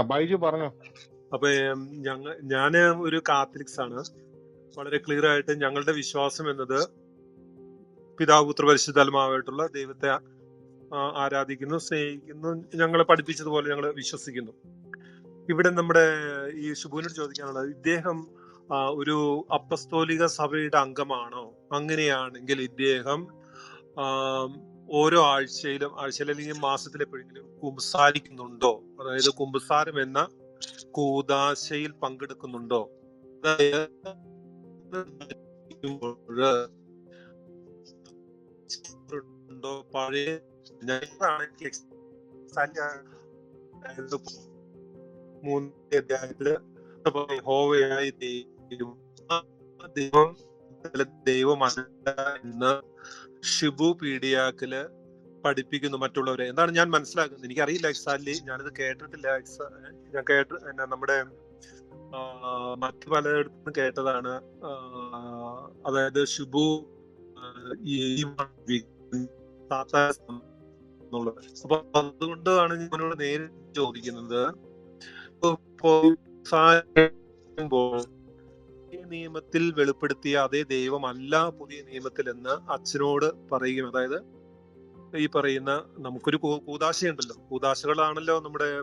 ബൈജു പറഞ്ഞു. അപ്പൊ ഞങ്ങൾ ഞാൻ ഒരു കാത്തലിക്സ് ആണ് വളരെ ക്ലിയർ ആയിട്ട് ഞങ്ങളുടെ വിശ്വാസം എന്നത് പിതാവ് പുത്ര പരിശുദ്ധാത്മാവായിട്ടുള്ള ദൈവത്തെ ആരാധിക്കുന്നു സ്നേഹിക്കുന്നു ഞങ്ങളെ പഠിപ്പിച്ചതുപോലെ ഞങ്ങൾ വിശ്വസിക്കുന്നു. ഇവിടെ നമ്മുടെ ഈ ശുഭുവിനോട് ചോദിക്കാനുള്ളത് ഇദ്ദേഹം ഒരു അപ്പസ്തോലിക സഭയുടെ അംഗമാണോ? അങ്ങനെയാണെങ്കിൽ ഇദ്ദേഹം ഓരോ ആഴ്ചയിലും ആഴ്ചയിൽ അല്ലെങ്കിൽ മാസത്തിൽ എപ്പോഴെങ്കിലും കുമ്പസാരിക്കുന്നുണ്ടോ? അതായത് കുമ്പസാരം എന്ന കൂതാശയിൽ പങ്കെടുക്കുന്നുണ്ടോ? അതായത് പഴയ ദൈവം ഷിബു പീഡിയാക്കിൽ പഠിപ്പിക്കുന്നു മറ്റുള്ളവരെ. എന്താണ് ഞാൻ മനസ്സിലാക്കുന്നത്? എനിക്കറിയില്ല എക്സാക്ട്ലി ഞാനിത് കേട്ടിട്ടില്ല. ഞാൻ കേട്ട് നമ്മുടെ മറ്റു പലയിടത്തും കേട്ടതാണ്. അതായത് ഷിബു ഈ അപ്പൊ അതുകൊണ്ടാണ് ഞാൻ അവനോട് നേരിട്ട് ചോദിക്കുന്നത്. ഈ നിയമത്തിൽ വെളിപ്പെടുത്തിയ അതേ ദൈവമല്ല പുതിയ നിയമത്തിൽ എന്ന് അച്ഛനോട് പറയുകയും അതായത് ഈ പറയുന്ന നമുക്കൊരു കൂതാശയുണ്ടല്ലോ കൂതാശകളാണല്ലോ നമ്മുടെ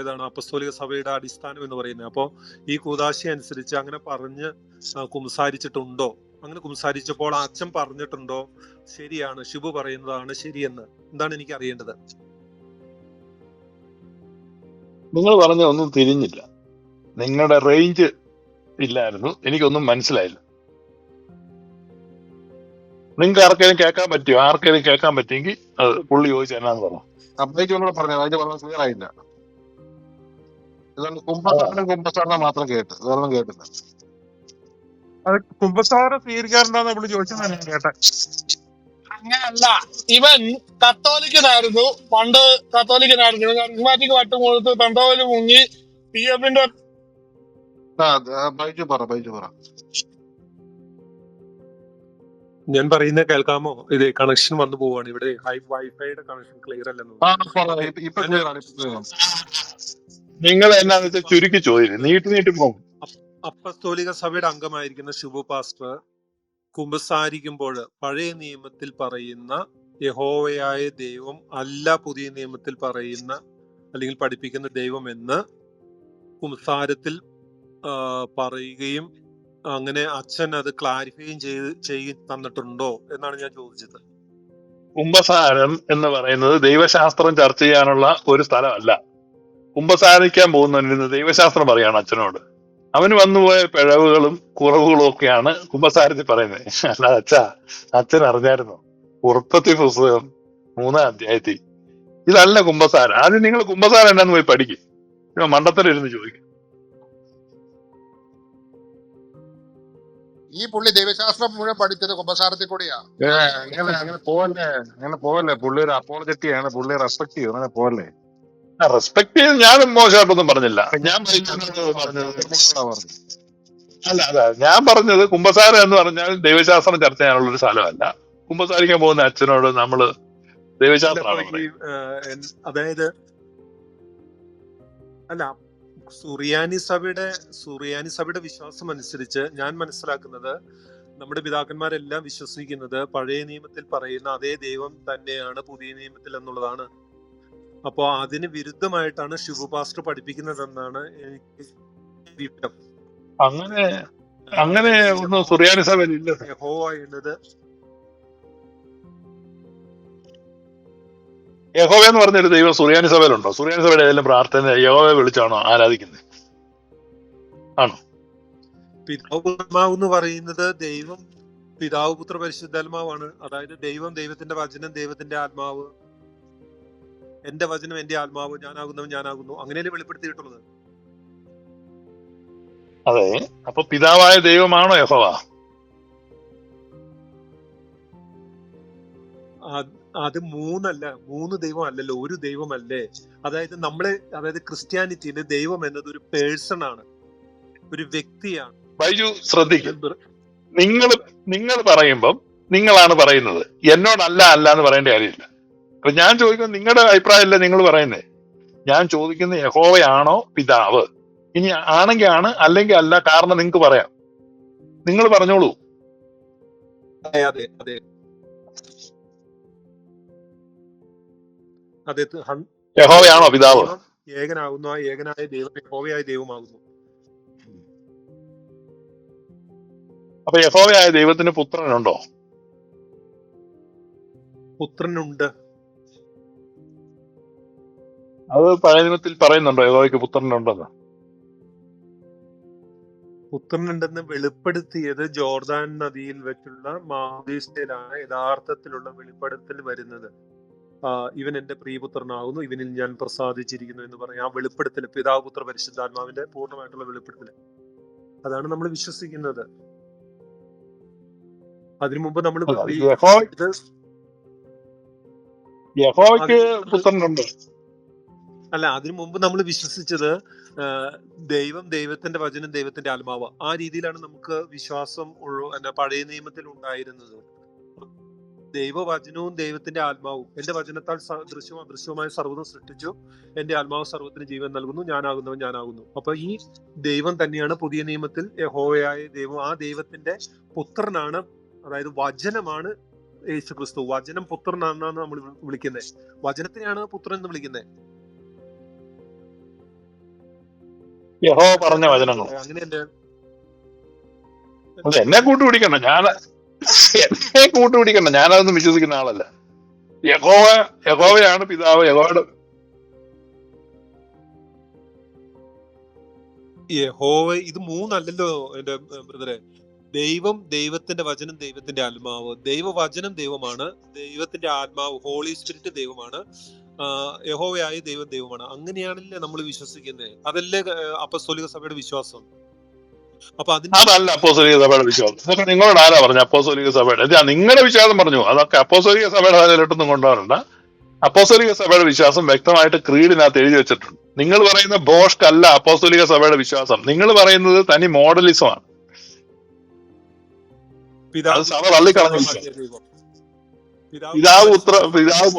ഏതാണ് അപ്പസ്തോലിക സഭയുടെ അടിസ്ഥാനം എന്ന് പറയുന്നത്. അപ്പോ ഈ കൂതാശ അനുസരിച്ച് അങ്ങനെ പറഞ്ഞ് കുംസാരിച്ചിട്ടുണ്ടോ? അങ്ങനെ കുംസാരിച്ചപ്പോൾ അച്ഛൻ പറഞ്ഞിട്ടുണ്ടോ? ശരിയാണ് ശുഭ പറയുന്നതാണ് ശരിയെന്ന്. എന്താണ് എനിക്ക് അറിയേണ്ടത്? നിങ്ങൾ പറഞ്ഞ ഒന്നും തിരിഞ്ഞില്ല. നിങ്ങളുടെ റേഞ്ച് ഇല്ലായിരുന്നു. എനിക്കൊന്നും മനസ്സിലായില്ല. നിങ്ങൾ ആർക്കെങ്കിലും കേൾക്കാൻ പറ്റിയോ? ആർക്കെങ്കിലും കേൾക്കാൻ പറ്റിയെങ്കിൽ അത് പുള്ളി ചോദിച്ചു എന്നാന്ന് പറഞ്ഞു ഒന്നുകൂടെ പറഞ്ഞു അതിന്റെ പറഞ്ഞത് ക്ലിയർ ആയില്ല ഇതുകൊണ്ട് മാത്രം കേട്ട്. വേറൊന്നും കേട്ടില്ല. അത് സ്വീകരിക്കാറുണ്ടെന്ന് ഞാൻ കേട്ടെ. അങ്ങനല്ല. ഇവൻ കത്തോലിക്കനായിരുന്നു. പണ്ട് കത്തോലിക്കനായിരുന്നു. ഇവൻ കറിസ്മാറ്റിക് വട്ടം കൊടുത്ത് പെന്തോൽ മുങ്ങി പി എഫിന്റെ ആ ബൈജു പറ ബൈജു പറ. ഞാൻ പറയുന്നത് കേൾക്കാമോ? ഇത് കണക്ഷൻ വന്നു പോവാണ്. ഇവിടെ ഹൈ വൈഫൈയുടെ കണക്ഷൻ ക്ലിയർ അല്ലെന്ന് നിങ്ങൾ എന്നാന്ന് വെച്ചാൽ ചുരുക്കി ചോദ്യം നീട്ടി നീട്ടി പോകും അപ്പസ്തോലിക സഭയുടെ അംഗമായിരിക്കുന്ന ശുഭ പാസ്റ്റർ കുമ്പസാരിക്കുമ്പോൾ പഴയ നിയമത്തിൽ പറയുന്ന യഹോവയായ ദൈവം അല്ല പുതിയ നിയമത്തിൽ പറയുന്ന അല്ലെങ്കിൽ പഠിപ്പിക്കുന്ന ദൈവം എന്ന് കുംസാരത്തിൽ പറയുകയും അങ്ങനെ അച്ഛൻ അത് ക്ലാരിഫൈ ചെയ്ത് ചെയ്ത് തന്നിട്ടുണ്ടോ എന്നാണ് ഞാൻ ചോദിച്ചത്. കുംഭസാരം എന്ന് പറയുന്നത് ദൈവശാസ്ത്രം ചർച്ച ചെയ്യാനുള്ള ഒരു സ്ഥലമല്ല. കുംഭസാരിക്കാൻ പോകുന്നതിന് ദൈവശാസ്ത്രം പറയാണ് അച്ഛനോട്. അവന് വന്നുപോയ പിഴവുകളും കുറവുകളും ഒക്കെയാണ് കുംഭസാരത്തിൽ പറയുന്നത്. അല്ലാതെ അച്ഛാ അച്ഛൻ അറിഞ്ഞായിരുന്നു? ഉറപ്പത്തി പുസ്തകം മൂന്നാം അധ്യായത്തിൽ. ഇതല്ല കുംഭസാരം. ആദ്യം നിങ്ങൾ കുംഭസാരം എന്നാന്ന് പോയി പഠിക്കും. മണ്ടത്തലിരുന്ന് ചോദിക്കും. ഈ പുള്ളി ദൈവശാസ്ത്രം മുഴുവൻ പഠിച്ചത് കുമ്പസാരത്തിൽ കൂടിയാ. അങ്ങനെ അങ്ങനെ പോവല്ലേ അങ്ങനെ പോവല്ലേ. പുള്ളി ഒരു അപ്പോളജറ്റിയാണ് പുള്ളി റെസ്പെക്ട് ചെയ്യും. അങ്ങനെ പോവല്ലേ? റെസ്പെക്ട് ചെയ്ത് ഞാൻ മോശമായിട്ടൊന്നും പറഞ്ഞില്ല. ഞാൻ പറഞ്ഞത് അല്ല അതെ ഞാൻ പറഞ്ഞത് കുമ്പസാരം എന്ന് പറഞ്ഞാൽ ദൈവശാസ്ത്രം ചർച്ച ചെയ്യാനുള്ള ഒരു സ്ഥലമല്ല. കുമ്പസാരിക്കാൻ പോകുന്ന അച്ഛനോട് നമ്മൾ ദൈവശാസ്ത്രമാണ് എൻ- അതായത് അല്ല സുറിയാനി സഭയുടെ സുറിയാനി സഭയുടെ വിശ്വാസം അനുസരിച്ച് ഞാൻ മനസ്സിലാക്കുന്നത് നമ്മുടെ പിതാക്കന്മാരെല്ലാം വിശ്വസിക്കുന്നത് പഴയ നിയമത്തിൽ പറയുന്ന അതേ ദൈവം തന്നെയാണ് പുതിയ നിയമത്തിൽ എന്നുള്ളതാണ്. അപ്പോ അതിന് വിരുദ്ധമായിട്ടാണ് ശിവപാസ്റ്റർ പഠിപ്പിക്കുന്നതെന്നാണ് എനിക്ക് അങ്ങനെ അങ്ങനെ ഒന്നും സുറിയാനി സഭയിൽ ഇല്ല. ഹോ എന്നത് യഹോവ എന്ന് പറഞ്ഞൊരു ദൈവം സുറിയാനി സഭയിലുണ്ടോ സുറിയാനി സഭയുടെ ഏതെങ്കിലും പ്രാർത്ഥന യഹോവയെ വിളിച്ചാണോ ആരാധിക്കുന്നത്? ആണോ? പിതാവ് എന്ന് പറയുന്നത് ദൈവം പിതാവ് പുത്ര പരിശുദ്ധാത്മാവാണ്. അതായത് ദൈവം ദൈവത്തിന്റെ വചനം ദൈവത്തിന്റെ ആത്മാവ്. എന്റെ വചനം എന്റെ ആത്മാവ് ഞാനാകുന്നവൻ ഞാനാകുന്നു. അങ്ങനെയല്ലേ വെളിപ്പെടുത്തിയിട്ടുള്ളത്? അതെ. അപ്പൊ പിതാവായ ദൈവമാണോ യഹോവ? അത് മൂന്നല്ല മൂന്ന് ദൈവം അല്ലല്ലോ ഒരു ദൈവമല്ലേ? അതായത് നമ്മളെ അതായത് ക്രിസ്ത്യാനിറ്റിയിൽ ദൈവം എന്നത് ഒരു പേഴ്സൺ ആണ് ഒരു വ്യക്തിയാണ്. ബൈജു ശ്രദ്ധിക്കും. നിങ്ങൾ നിങ്ങൾ പറയുമ്പം നിങ്ങളാണ് പറയുന്നത്. എന്നോടല്ല അല്ല എന്ന് പറയേണ്ട കാര്യമില്ല. അപ്പൊ ഞാൻ ചോദിക്കുന്നത് നിങ്ങളുടെ അഭിപ്രായമല്ല നിങ്ങൾ പറയുന്നത് ഞാൻ ചോദിക്കുന്ന യഹോവയാണോ പിതാവ്? ഇനി ആണെങ്കിൽ ആണ് അല്ലെങ്കിൽ അല്ല കാരണം നിങ്ങൾക്ക് പറയാം. നിങ്ങൾ പറഞ്ഞോളൂ. അതെ അതെ. യഹോവയാണോ പിതാവ്? ദൈവം ഏകനാകുന്നു. ആ ഏകനായ ദൈവം യഹോവയായ ദൈവമാകുന്നു. അപ്പൊ യഹോവയായ ദൈവത്തിന് പുത്രനുണ്ടോ? പുത്രനുണ്ട്. അത് പഴയ നിയമത്തിൽ പറയുന്നുണ്ടോ യഹോവയ്ക്ക് പുത്രനുണ്ടെന്ന്? പുത്രനുണ്ടെന്ന് വെളിപ്പെടുത്തിയത് ജോർദാൻ നദിയിൽ വെച്ചുള്ള മാതീസ്റ്റയിലാണ് യഥാർത്ഥത്തിലുള്ള വെളിപ്പെടുത്തൽ വരുന്നത്. ഇവൻ എന്റെ പ്രിയപുത്രനാകുന്നു. ഇവനിൽ ഞാൻ പ്രസാദിച്ചിരിക്കുന്നു എന്ന് പറയാം. ആ വെളിപ്പെടുത്തൽ പിതാവ് പുത്ര പരിശുദ്ധാത്മാവിന്റെ പൂർണമായിട്ടുള്ള വെളിപ്പെടുത്തൽ അതാണ് നമ്മൾ വിശ്വസിക്കുന്നത്. അതിനു മുമ്പ് നമ്മൾ അല്ല, അതിന് പുത്രനുണ്ട്. അല്ല അതിനു മുമ്പ് നമ്മൾ വിശ്വസിച്ചത് ദൈവം ദൈവത്തിന്റെ വചനം ദൈവത്തിന്റെ ആത്മാവ്. ആ രീതിയിലാണ് നമുക്ക് വിശ്വാസം ഉള്ള പഴയ നിയമത്തിൽ ഉണ്ടായിരുന്നത്. ദൈവവചനവും ദൈവത്തിന്റെ ആത്മാവും. എന്റെ വചനത്താൽ ദൃശ്യവും അദൃശ്യവുമായ സർവതും സൃഷ്ടിച്ചു. എന്റെ ആത്മാവ് സർവത്തിന് ജീവൻ നൽകുന്നു. ഞാനാകുന്നവൻ ഞാനാകുന്നു. അപ്പൊ ഈ ദൈവം തന്നെയാണ് പുതിയ നിയമത്തിൽ യഹോവയായ ദൈവം. ആ ദൈവത്തിന്റെ പുത്രനാണ് അതായത് വചനമാണ് യേശു ക്രിസ്തു വചനം പുത്രനാണെന്നാണ് നമ്മൾ വിളിക്കുന്നത് വചനത്തിനെയാണ് പുത്രൻ എന്ന് വിളിക്കുന്നത് യഹോവ പറഞ്ഞ വചനങ്ങൾ. അത് എന്നെ കൂട്ടുപിടിക്കണം ഞാൻ എന്നെ കൂട്ടുപിടിക്കണ്ട ഞാനതൊന്നും വിശ്വസിക്കുന്ന ആളല്ല. യഹോവ യഹോവയാണ് പിതാവ് യഹോവയുടെ യഹോവ ഇത് മൂന്നല്ലല്ലോ എന്റെ ബ്രദറെ. ദൈവം ദൈവത്തിന്റെ വചനം ദൈവത്തിന്റെ ആത്മാവ്. ദൈവവചനം ദൈവമാണ്. ദൈവത്തിന്റെ ആത്മാവ് ഹോളി സ്പിരിറ്റ് ദൈവമാണ്. യഹോവയായ ദൈവം ദൈവമാണ്. അങ്ങനെയാണല്ലേ നമ്മൾ വിശ്വസിക്കുന്നത്. അതല്ലേ അപ്പസ്തോലിക സഭയുടെ വിശ്വാസം? അപ്പൊ അതല്ല അപ്പോസോലിക സഭയുടെ വിശ്വാസം. ഇതൊക്കെ നിങ്ങളോട് ആരാ പറഞ്ഞു അപ്പോസോലിക സഭയുടെ? നിങ്ങളുടെ വിശ്വാസം പറഞ്ഞു. അതൊക്കെ അപ്പോസോലിക സഭയുടെ തലയിലോട്ടൊന്നും കൊണ്ടുവരണ്ട. അപ്പോസോലിക സഭയുടെ വിശ്വാസം വ്യക്തമായിട്ട് ക്രീഡിനകത്ത് എഴുതി വെച്ചിട്ടുണ്ട്. നിങ്ങൾ പറയുന്ന ബോഷ്ക് അല്ല അപ്പോസ്തോലിക സഭയുടെ വിശ്വാസം. നിങ്ങൾ പറയുന്നത് തനി മോഡലിസമാണ് പിതാവ് സഭ തള്ളിക്കളഞ്ഞു പിതാവ് ഉത്ര പിതാവ്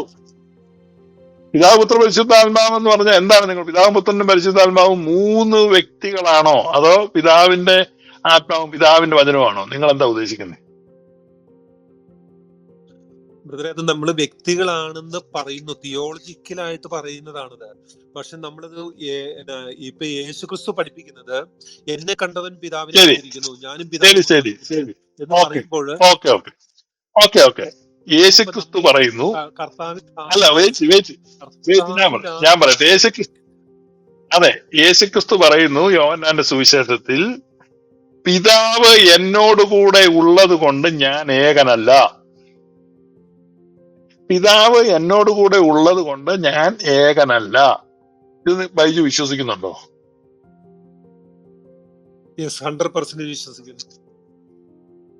പിതാവ് പുത്ര പരിശുദ്ധാത്മാവ് എന്ന് പറഞ്ഞാൽ എന്താണ് നിങ്ങൾ പിതാവും പുത്രനും പരിശുദ്ധാത്മാവും മൂന്ന് വ്യക്തികളാണോ? അതോ പിതാവിന്റെ ആത്മാവും പിതാവിന്റെ വചനമാണോ നിങ്ങൾ എന്താ ഉദ്ദേശിക്കുന്നത് ബ്രദറെ നമ്മൾ വ്യക്തികളാണെന്ന് പറയുന്നു. തിയോളജിക്കലായിട്ട് പറയുന്നതാണത്. പക്ഷെ നമ്മളത് ഇപ്പൊ യേശു ക്രിസ്തു പഠിപ്പിക്കുന്നത് എന്നെ കണ്ടവൻ പിതാവിനെ. ഞാനും പിതാവ് എന്ന്. പറയുമ്പോൾ ഓക്കെ ഓക്കെ. Okay okay. യേശു ക്രിസ്തു പറയുന്നു. അല്ല വെയിറ്റ് വെയിറ്റ് വെയിറ്റ് ഞാൻ പറയാം ഞാൻ പറയട്ടെ യേശു ക്രിസ്തു അതെ യേശു ക്രിസ്തു പറയുന്നു യോഹന്നാന്റെ സുവിശേഷത്തിൽ പിതാവ് എന്നോടുകൂടെ ഉള്ളത് കൊണ്ട് ഞാൻ ഏകനല്ല. പിതാവ് എന്നോടുകൂടെ ഉള്ളത് കൊണ്ട് ഞാൻ ഏകനല്ല. ഇത് ബൈജു വിശ്വസിക്കുന്നുണ്ടോ? ഹൺഡ്രഡ് പെർസെന്റ് വിശ്വസിക്കുന്നു.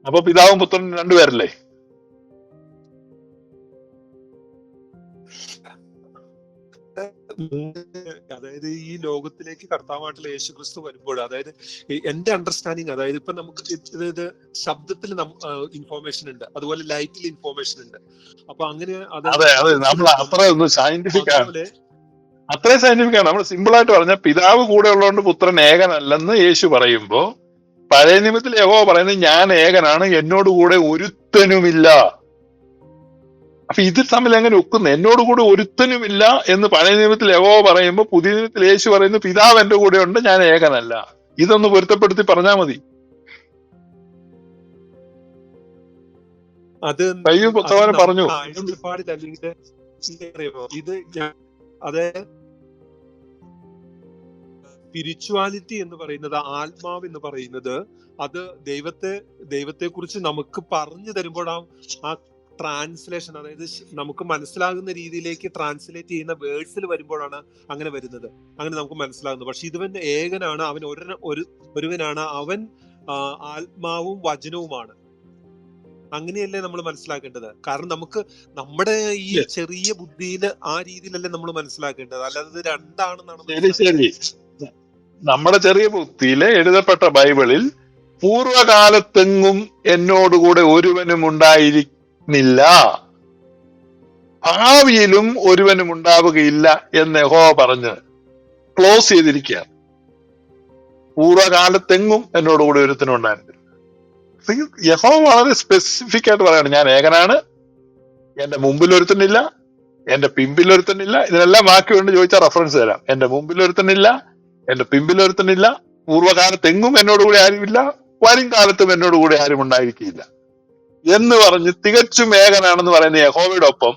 അപ്പൊ പിതാവും പുത്രനും രണ്ടുപേരല്ലേ? അതായത് ഈ ലോകത്തിലേക്ക് കർത്താവായിട്ടുള്ള യേശു ക്രിസ്തു വരുമ്പോൾ അതായത് എന്റെ അണ്ടർസ്റ്റാൻഡിങ് അതായത് ഇപ്പൊ നമുക്ക് ഇത് ശബ്ദത്തിൽ ഇൻഫോർമേഷൻ ഉണ്ട്. അതുപോലെ ലൈറ്റിൽ ഇൻഫോർമേഷൻ ഉണ്ട്. അപ്പൊ അങ്ങനെ അത് അതെ അതെ നമ്മൾ അത്ര ഒന്ന് സയന്റിഫിക് ആണ്. അത്രയും സയന്റിഫിക് ആണ്. നമ്മൾ സിമ്പിൾ ആയിട്ട് പറഞ്ഞ പിതാവ് കൂടെ ഉള്ളതുകൊണ്ട് പുത്രൻ ഏകനല്ലെന്ന് യേശു പറയുമ്പോ പഴയ നിയമത്തിൽ യഹോ പറയുന്നത് ഞാൻ ഏകനാണ് എന്നോട് കൂടെ ഒരുത്തനുമില്ല. അപ്പൊ ഇത് തമ്മിൽ എങ്ങനെ ഒക്കുന്നു? എന്നോട് കൂടെ ഒരുത്തനുമില്ല എന്ന് പഴയ നിയമത്തിൽ എവോ പറയുമ്പോ പുതിയ നിയമത്തിൽ യേശു പറയുന്നു പിതാവ് എന്റെ കൂടെ ഉണ്ട് ഞാൻ ഏകനല്ല. ഇതൊന്ന് പൊരുത്തപ്പെടുത്തി പറഞ്ഞാൽ മതി. അത് പറഞ്ഞു. ഇത് ഞാൻ സ്പിരിച്വാലിറ്റി എന്ന് പറയുന്നത് ആത്മാവ് എന്ന് പറയുന്നത് അത് ദൈവത്തെ ദൈവത്തെ കുറിച്ച് നമുക്ക് പറഞ്ഞു തരുമ്പോൾ ആ ആ ട്രാൻസ്ലേഷൻ അതായത് നമുക്ക് മനസ്സിലാകുന്ന രീതിയിലേക്ക് ട്രാൻസ്ലേറ്റ് ചെയ്യുന്ന വേർഡ്സിൽ വരുമ്പോഴാണ് അങ്ങനെ വരുന്നത്. അങ്ങനെ നമുക്ക് മനസ്സിലാകുന്നത്. പക്ഷെ ഇതുവൻ ഏകനാണ് അവൻ ഒരു ഒരു ഒരുവനാണ് അവൻ ആത്മാവും വചനവുമാണ്. അങ്ങനെയല്ലേ നമ്മൾ മനസ്സിലാക്കേണ്ടത്? കാരണം നമുക്ക് നമ്മുടെ ഈ ചെറിയ ബുദ്ധിയിൽ ആ രീതിയിലല്ലേ നമ്മൾ മനസ്സിലാക്കേണ്ടത്. അല്ലാതെ രണ്ടാണെന്നാണ് നമ്മുടെ ചെറിയ ബുദ്ധിയിലെ എഴുതപ്പെട്ട ബൈബിളിൽ പൂർവകാലത്തെങ്ങും എന്നോടുകൂടെ ഒരുവനും ഉണ്ടായിരിക്കുന്നില്ല ഭാവിയിലും ഒരുവനും ഉണ്ടാവുകയില്ല എന്ന് യഹോ പറഞ്ഞ് ക്ലോസ് ചെയ്തിരിക്കുക പൂർവകാലത്തെങ്ങും എന്നോട് കൂടെ ഒരുത്തനും ഉണ്ടായിരുന്നില്ല. See, വളരെ സ്പെസിഫിക് ആയിട്ട് പറയാണ് ഞാൻ ഏകനാണ്. എന്റെ മുമ്പിൽ ഒരുത്തനില്ല. എന്റെ പിമ്പിൽ ഒരുത്തനില്ല. ഇതിനെല്ലാം ബാക്കിയുണ്ട് ചോദിച്ചാൽ റെഫറൻസ് തരാം. എന്റെ മുമ്പിൽ ഒരുത്തനില്ല. എന്റെ പിമ്പിൽ ഒരുത്തനില്ല. എന്നോട് കൂടെ ആരുമില്ല. വരും കാലത്തും എന്നോട് കൂടെ ആരും ഉണ്ടായിരിക്കില്ല എന്ന് പറഞ്ഞ് തികച്ചും ഏകനാണെന്ന് പറയുന്ന യഹോവയുടെ ഒപ്പം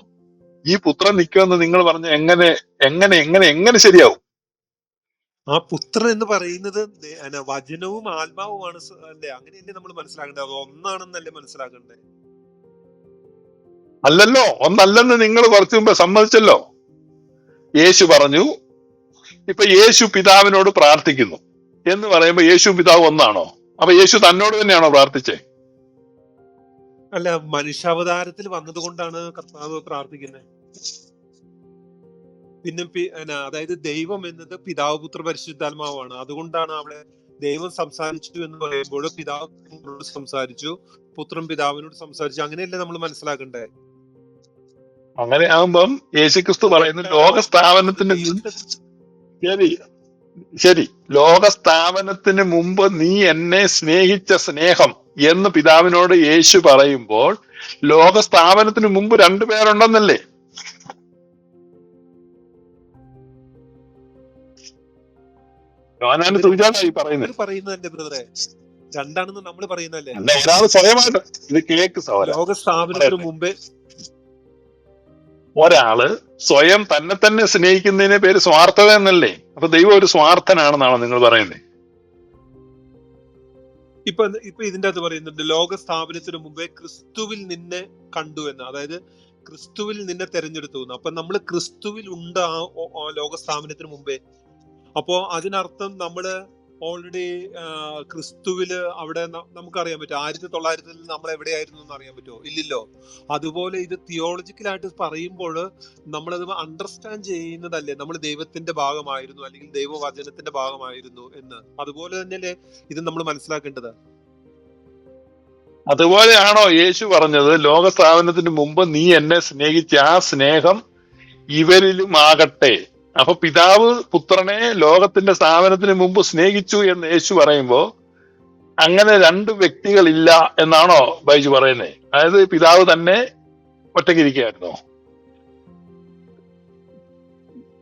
ഈ പുത്രൻ നിൽക്കുമെന്ന് നിങ്ങൾ പറഞ്ഞ എങ്ങനെ എങ്ങനെ എങ്ങനെ എങ്ങനെ ശരിയാവും? ആ പുത്രൻ എന്ന് പറയുന്നത് വചനവും ആത്മാവുമാണ് അല്ലേ? അങ്ങനെയല്ലേ നമ്മൾ മനസ്സിലാക്കേണ്ടത്? അത് ഒന്നാണെന്നല്ലേ മനസ്സിലാക്കണ്ടേ അല്ലല്ലോ ഒന്നല്ലെന്ന് നിങ്ങൾ കുറച്ചു മുമ്പ് സമ്മതിച്ചല്ലോ. യേശു പറഞ്ഞു ഇപ്പൊ യേശു പിതാവിനോട് പ്രാർത്ഥിക്കുന്നു. എന്ന് പറയുമ്പോ യേശു പിതാവ് ഒന്നാണോ? അപ്പൊ യേശു തന്നോട് തന്നെയാണോ പ്രാർത്ഥിച്ചേ? അല്ല മനുഷ്യാവതാരത്തിൽ വന്നതുകൊണ്ടാണ് കർത്താവ് പ്രാർത്ഥിക്കുന്നത് പിന്നെ അതായത് ദൈവം എന്നത് പിതാവ് പുത്ര പരിശുദ്ധാത്മാവാണ്. അതുകൊണ്ടാണ് അവിടെ ദൈവം സംസാരിച്ചു എന്ന് പറയുമ്പോൾ പിതാവ് പുത്രനോട് സംസാരിച്ചു പുത്രൻ പിതാവിനോട് സംസാരിച്ചു. അങ്ങനെയല്ലേ നമ്മൾ മനസ്സിലാക്കണ്ടേ? അങ്ങനെ ആകുമ്പം യേശുക്രിസ്തു പറയുന്നു ലോക സ്ഥാപനത്തിന് ശരി ശരി ലോക സ്ഥാപനത്തിന് മുമ്പ് നീ എന്നെ സ്നേഹിച്ച സ്നേഹം എന്ന് പിതാവിനോട് യേശു പറയുമ്പോൾ ലോക സ്ഥാപനത്തിന് മുമ്പ് രണ്ടു പേരുണ്ടെന്നല്ലേ? യോനാന് തുജാനായി പറയുന്നത്. പറയുന്നതല്ലേ ബ്രദറെ? രണ്ടാണെന്ന് നമ്മൾ സ്വയമായിട്ട് ഇത് കേക്ക് സഹോദര ലോക സ്ഥാപനത്തിന് മുമ്പേ ഒരാൾ സ്വയം തന്നെ തന്നെ സ്നേഹിക്കുന്നതിനെ പേര് സ്വാർത്ഥത എന്നല്ലേ? അപ്പൊ ദൈവം ഒരു സ്വാർത്ഥനാണെന്നാണോ നിങ്ങൾ പറയുന്നത്? ഇപ്പൊ ഇപ്പൊ ഇതിന്റെ അത് പറയുന്നുണ്ട് ലോക സ്ഥാപനത്തിന് മുമ്പേ ക്രിസ്തുവിൽ നിന്നെ കണ്ടു എന്ന്. അതായത് ക്രിസ്തുവിൽ നിന്നെ തെരഞ്ഞെടുത്തു എന്ന്. അപ്പൊ നമ്മൾ ക്രിസ്തുവിൽ ഉണ്ട് ആ ലോക സ്ഥാപനത്തിന് മുമ്പേ. അപ്പോ അതിനർത്ഥം നമ്മൾ ഓൾറെഡി ക്രിസ്തുവിൽ അവിടെ നമുക്കറിയാൻ പറ്റും. ആയിരത്തി തൊള്ളായിരത്തിൽ നമ്മൾ എവിടെയായിരുന്നു എന്ന് അറിയാൻ പറ്റുമോ? ഇല്ലല്ലോ. അതുപോലെ ഇത് തിയോളജിക്കലായിട്ട് പറയുമ്പോൾ നമ്മളത് അണ്ടർസ്റ്റാൻഡ് ചെയ്യുന്നതല്ലേ? നമ്മൾ ദൈവത്തിന്റെ ഭാഗമായിരുന്നു അല്ലെങ്കിൽ ദൈവവചനത്തിന്റെ ഭാഗമായിരുന്നു എന്ന്. അതുപോലെ തന്നെയല്ലേ ഇത് നമ്മൾ മനസ്സിലാക്കേണ്ടത്? അതുപോലെയാണോ യേശു പറഞ്ഞത്? ലോക സ്ഥാപനത്തിന് മുമ്പ് നീ എന്നെ സ്നേഹിച്ച ആ സ്നേഹം ഇവരിലും ആകട്ടെ അപ്പൊ പിതാവ് പുത്രനെ ലോകത്തിന്റെ സ്ഥാപനത്തിന് മുമ്പ് സ്നേഹിച്ചു എന്ന് യേശു പറയുമ്പോ അങ്ങനെ രണ്ട് വ്യക്തികളില്ല എന്നാണോ ബൈജു പറയുന്നത് അതായത് പിതാവ് തന്നെ ഒറ്റയ്ക്കിരിക്കുകയായിരുന്നോ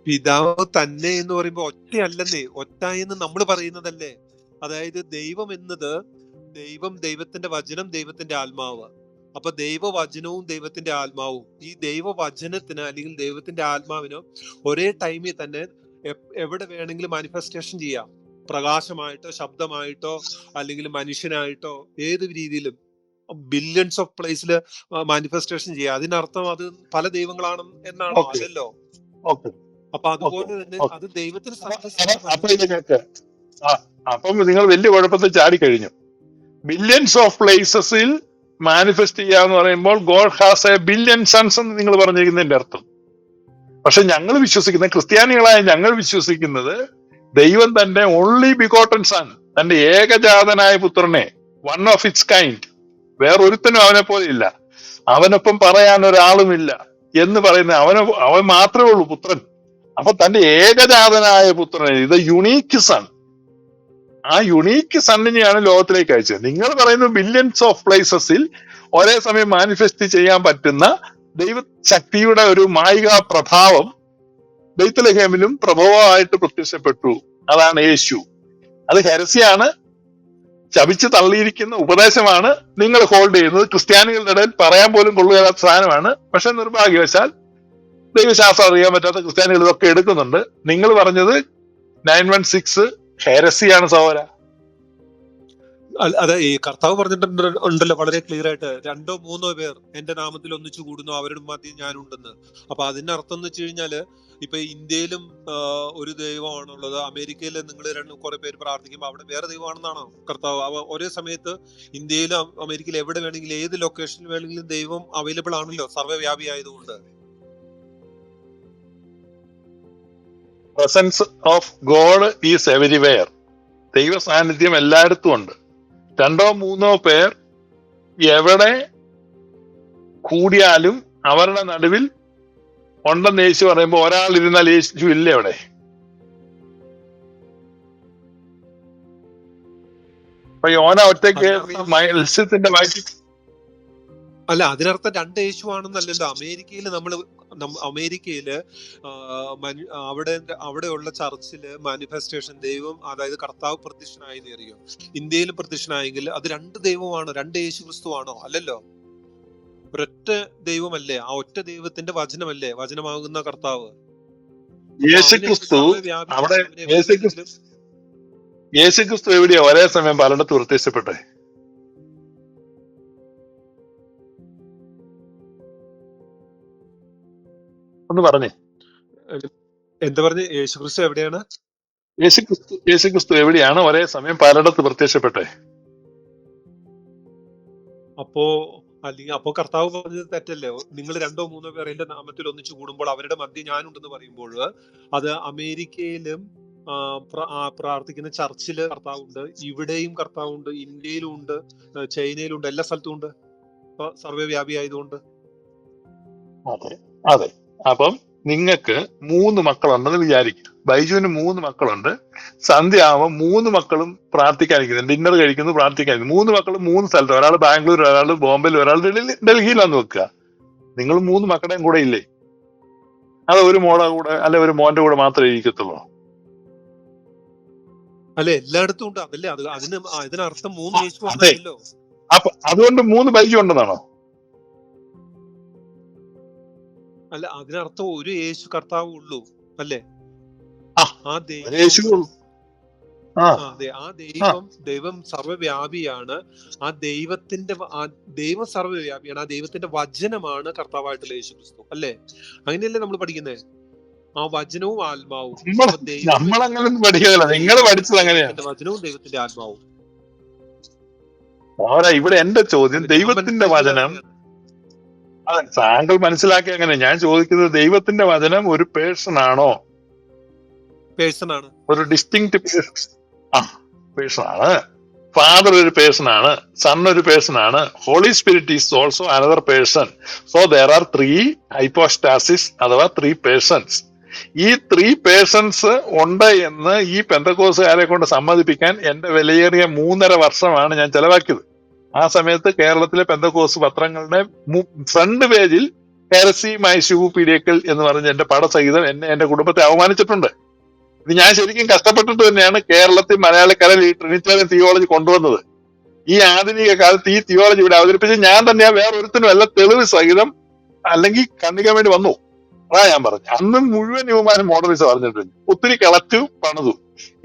പിതാവ് തന്നെ എന്ന് പറയുമ്പോൾ ഒറ്റയല്ലെന്നേ ഒറ്റ എന്ന് നമ്മൾ പറയുന്നതല്ലേ? അതായത് ദൈവം എന്നത് ദൈവം ദൈവത്തിന്റെ വചനം ദൈവത്തിന്റെ ആത്മാവ്. അപ്പൊ ദൈവവചനവും ദൈവത്തിന്റെ ആത്മാവും. ഈ ദൈവവചനത്തിന് അല്ലെങ്കിൽ ദൈവത്തിന്റെ ആത്മാവിനോ ഒരേ ടൈമിൽ തന്നെ എവിടെ വേണമെങ്കിലും മാനിഫെസ്റ്റേഷൻ ചെയ്യാം. പ്രകാശമായിട്ടോ ശബ്ദമായിട്ടോ അല്ലെങ്കിൽ മനുഷ്യനായിട്ടോ ഏത് രീതിയിലും ബില്യൺസ് ഓഫ് പ്ലേസിൽ മാനിഫെസ്റ്റേഷൻ ചെയ്യാം. അതിനർത്ഥം അത് പല ദൈവങ്ങളാണ് എന്നാണോ. അല്ലല്ലോ ഓക്കെ അപ്പൊ അതുപോലെ തന്നെ അത് ദൈവത്തിന് അപ്പൊ നിങ്ങൾ വലിയ കുഴപ്പത്തിൽ ചാടിക്കഴിഞ്ഞു. ബില്യൺസ് ഓഫ് പ്ലേസസിൽ മാനിഫെസ്റ്റ് ചെയ്യാന്ന് പറയുമ്പോൾ God has a billion sons എന്ന് നിങ്ങൾ പറഞ്ഞിരിക്കുന്നതിന്റെ അർത്ഥം. പക്ഷെ ഞങ്ങൾ വിശ്വസിക്കുന്ന ക്രിസ്ത്യാനികളായ ഞങ്ങൾ വിശ്വസിക്കുന്നത് ദൈവം തന്റെ ഓൺലി ബിഗോട്ടൻ സൺ തന്റെ ഏകജാതനായ പുത്രനെ വൺ ഓഫ് ഇറ്റ്സ് കൈൻഡ് വേറൊരുത്തനും അവനെ പോലെ ഇല്ല. അവനൊപ്പം പറയാൻ ഒരാളുമില്ല എന്ന് പറയുന്ന അവന് അവൻ മാത്രമേ ഉള്ളൂ പുത്രൻ. അപ്പൊ തന്റെ ഏകജാതനായ പുത്രനെ ഇത് യുണീക്ക് സൺ ആ യുണീക്ക് സണ്ണിനെയാണ് ലോകത്തിലേക്ക് അയച്ചത്. നിങ്ങൾ പറയുന്ന ബില്യൺസ് ഓഫ് പ്ലേസസിൽ ഒരേ സമയം മാനിഫെസ്റ്റ് ചെയ്യാൻ പറ്റുന്ന ദൈവ ശക്തിയുടെ ഒരു മായിക പ്രഭാവം ദൈത്തലഹേമിലും പ്രഭവമായിട്ട് പ്രത്യക്ഷപ്പെട്ടു. അതാണ് യേശു. അത് ഹെരസിയാണ് ചവിച്ച് തള്ളിയിരിക്കുന്ന ഉപദേശമാണ് നിങ്ങൾ ഹോൾഡ് ചെയ്യുന്നത്. ക്രിസ്ത്യാനികളുടെ ഇടയിൽ പറയാൻ പോലും കൊള്ളുകയാത്ത സാധനമാണ്. പക്ഷെ നിർഭാഗ്യവശാൽ ദൈവശാസ്ത്രം അറിയാൻ പറ്റാത്ത ക്രിസ്ത്യാനികൾ ഇതൊക്കെ എടുക്കുന്നുണ്ട്. നിങ്ങൾ പറഞ്ഞത് നയൻ വൺ സിക്സ് ഹെരസിയാണ് സഹോര അതെ ഈ കർത്താവ് പറഞ്ഞിട്ടുണ്ട് ഉണ്ടല്ലോ വളരെ ക്ലിയർ ആയിട്ട് രണ്ടോ മൂന്നോ പേർ എന്റെ നാമത്തിൽ ഒന്നിച്ചു കൂടുന്നു അവരുടെ മധ്യം ഞാനുണ്ടെന്ന്. അപ്പൊ അതിന്റെ അർത്ഥം എന്ന് വെച്ച് കഴിഞ്ഞാൽ ഇപ്പൊ ഇന്ത്യയിലും ഒരു ദൈവമാണുള്ളത് അമേരിക്കയിൽ നിങ്ങൾ രണ്ട് കുറെ പേര് പ്രാർത്ഥിക്കുമ്പോൾ അവിടെ വേറെ ദൈവമാണെന്നാണോ കർത്താവ്? ഒരേ സമയത്ത് ഇന്ത്യയിലും അമേരിക്കയിലും എവിടെ വേണമെങ്കിലും ഏത് ലൊക്കേഷനിൽ വേണമെങ്കിലും ദൈവം അവൈലബിൾ ആണല്ലോ സർവവ്യാപി ആയതുകൊണ്ട് presence of God is everywhere ദൈവ സാന്നിധ്യം എല്ലായിടത്തും ഉണ്ട്. രണ്ടോ മൂന്നോ പേർ എവിടെ കൂടിയാലും അവരുടെ നടുവിൽ ഉണ്ടെന്ന് യേശു പറയുമ്പോൾ ഒരാൾ ഇരുന്നാൽ യേശു ഇല്ല അവിടെ അപ്പൊ യോന ഒറ്റയ്ക്ക് മത്സ്യത്തിന്റെ വയറ്റിൽ അല്ല അതിനർത്ഥം രണ്ട് യേശു ആണെന്നല്ലല്ലോ അമേരിക്കയിൽ നമ്മൾ അമേരിക്കയിൽ അവിടെ അവിടെയുള്ള ചർച്ചിൽ മാനിഫെസ്റ്റേഷൻ ദൈവം അതായത് കർത്താവ് പ്രത്യക്ഷനായെന്ന് അറിയോ? ഇന്ത്യയിൽ പ്രത്യക്ഷനായെങ്കിൽ അത് രണ്ട് ദൈവമാണോ രണ്ട് യേശു ക്രിസ്തുവാണോ? അല്ലല്ലോ. ഒരൊറ്റ ദൈവമല്ലേ ആ ഒറ്റ ദൈവത്തിന്റെ വചനമല്ലേ വചനമാകുന്ന കർത്താവ്? യേശുക്രിസ്തു അവിടെ യേശുക്രിസ്തു യേശു ക്രിസ്തു എവിടെയെങ്കിലും യേശു ക്രിസ്തു എവിടെയാ? ഒരേ സമയം പലയിടത്ത് പ്രത്യക്ഷപ്പെട്ടെ ഒന്ന് പറഞ്ഞേ. എന്താ പറഞ്ഞു? യേശു ക്രിസ്തു എവിടെയാണ്? യേശു ക്രിസ്തു യേശു ക്രിസ്തു എവിടെയാണ്? ഒരേ സമയം പലയിടത്ത് പ്രത്യക്ഷപ്പെട്ടെ. അപ്പോ അല്ലെങ്കിൽ അപ്പോ കർത്താവ് പറഞ്ഞത് തെറ്റല്ലേ? നിങ്ങൾ രണ്ടോ മൂന്നോ പേർ എന്റെ നാമത്തിൽ ഒന്നിച്ചു കൂടുമ്പോൾ അവരുടെ മധ്യ ഞാനുണ്ടെന്ന് പറയുമ്പോൾ അത് അമേരിക്കയിലും പ്രാർത്ഥിക്കുന്ന ചർച്ചിൽ കർത്താവുണ്ട്. ഇവിടെയും കർത്താവുണ്ട്. ഇന്ത്യയിലും ഉണ്ട് ചൈനയിലുണ്ട്. ചൈനയിലും ഉണ്ട് എല്ലാ സ്ഥലത്തും ഉണ്ട്. സർവേ സർവവ്യാപി ആയതുകൊണ്ട് അതെ അതെ. അപ്പം നിങ്ങൾക്ക് മൂന്ന് മക്കളുണ്ടെന്ന് വിചാരിക്കുക ബൈജുവിന് മൂന്ന് മക്കളുണ്ട്. സന്ധ്യ ആവുമ്പോൾ മൂന്ന് മക്കളും പ്രാർത്ഥിക്കാനിരിക്കുന്നു ഡിന്നർ കഴിക്കുന്നു പ്രാർത്ഥിക്കാനിരിക്കുന്നു മൂന്ന് മക്കളും മൂന്ന് സ്ഥലത്ത്. ഒരാൾ ബാംഗ്ലൂർ ഒരാൾ ബോംബെയിൽ ഒരാൾ ഡൽഹി- ഡൽഹിയിലാന്ന് വെക്കുക. നിങ്ങൾ മൂന്ന് മക്കളുടെയും കൂടെ ഇല്ലേ? അത് ഒരു മോടെ കൂടെ അല്ലെ ഒരു മോന്റെ കൂടെ മാത്രമേ ഇരിക്കത്തുള്ളൂ? അല്ലെ എല്ലായിടത്തും ഉണ്ട്. അതല്ലേ അതിന് അതിനർത്ഥം മൂന്ന് അപ്പൊ അതുകൊണ്ട് മൂന്ന് ബൈജു ഉണ്ടെന്നാണോ? അല്ല അതിനർത്ഥം ഒരു യേശു കർത്താവ് ഉള്ളൂ അല്ലേ? ആ ദൈവം അതെ ആ ദൈവം ദൈവം സർവവ്യാപിയാണ് ആ ദൈവത്തിന്റെ ദൈവം സർവവ്യാപിയാണ് ആ ദൈവത്തിന്റെ വചനമാണ് കർത്താവായിട്ടുള്ള യേശു ക്രിസ്തു അല്ലേ? അങ്ങനെയല്ലേ നമ്മൾ പഠിക്കുന്നത് ആ വചനവും ആത്മാവും. നമ്മൾ പഠിക്കുന്നില്ല നിങ്ങൾ പഠിച്ചത് അങ്ങനെയാണ് വചനവും ദൈവത്തിന്റെ ആത്മാവും. ഇവിടെ എന്റെ ചോദ്യം? ദൈവത്തിന്റെ വചനം അതെ താങ്കൾ മനസ്സിലാക്കി അങ്ങനെ ഞാൻ ചോദിക്കുന്നത് ദൈവത്തിന്റെ വചനം ഒരു പേഴ്സൺ ആണോ? പേഴ്സൺ ആണ്. ഒരു ഡിസ്റ്റിങ് ആ പേഴ്സൺ ആണ്. ഫാദർ ഒരു പേഴ്സൺ ആണ്. സൺ ഒരു പേഴ്സൺ ആണ്. Holy Spirit is also another person so there are three hypostasis അഥവാ ത്രീ പേഴ്സൺസ് ഈ ത്രീ പേഴ്സൺസ് ഉണ്ട് എന്ന് ഈ പെന്തക്കോസുകാരെ കൊണ്ട് സമ്മതിപ്പിക്കാൻ എന്റെ വിലയേറിയ മൂന്നര വർഷമാണ് ഞാൻ ചെലവാക്കിയത്. ആ സമയത്ത് കേരളത്തിലെ പെന്തക്കോസ് പത്രങ്ങളുടെ ഫ്രണ്ട് പേജിൽ ഹെരസി മൈ ഷൂ പീഡിയക്കൽ എന്ന് പറഞ്ഞ എന്റെ പടസഹിതം എന്നെ എന്റെ കുടുംബത്തെ അവമാനിച്ചിട്ടുണ്ട്. ഇത് ഞാൻ ശരിക്കും കഷ്ടപ്പെട്ടിട്ട് തന്നെയാണ് കേരളത്തിൽ മലയാളക്കരയിൽ ഈ ട്രിനിറ്റേറിയൻ തിയോളജി കൊണ്ടുവന്നത്. ഈ ആധുനിക കാലത്ത് ഈ തിയോളജി ഇവിടെ അവതരിപ്പിച്ച് ഞാൻ തന്നെയാ വേറെ ഒരുത്തിനും അല്ല തെളിവ് സഹിതം അല്ലെങ്കിൽ കണ്ണിക്കാൻ വേണ്ടി വന്നു. അതാ ഞാൻ പറഞ്ഞു. അന്ന് മുഴുവൻ യുവമാനം മോഡലിസ്റ്റ് പറഞ്ഞിട്ടുണ്ട്. ഒത്തിരി കളച്ചു പണിതു.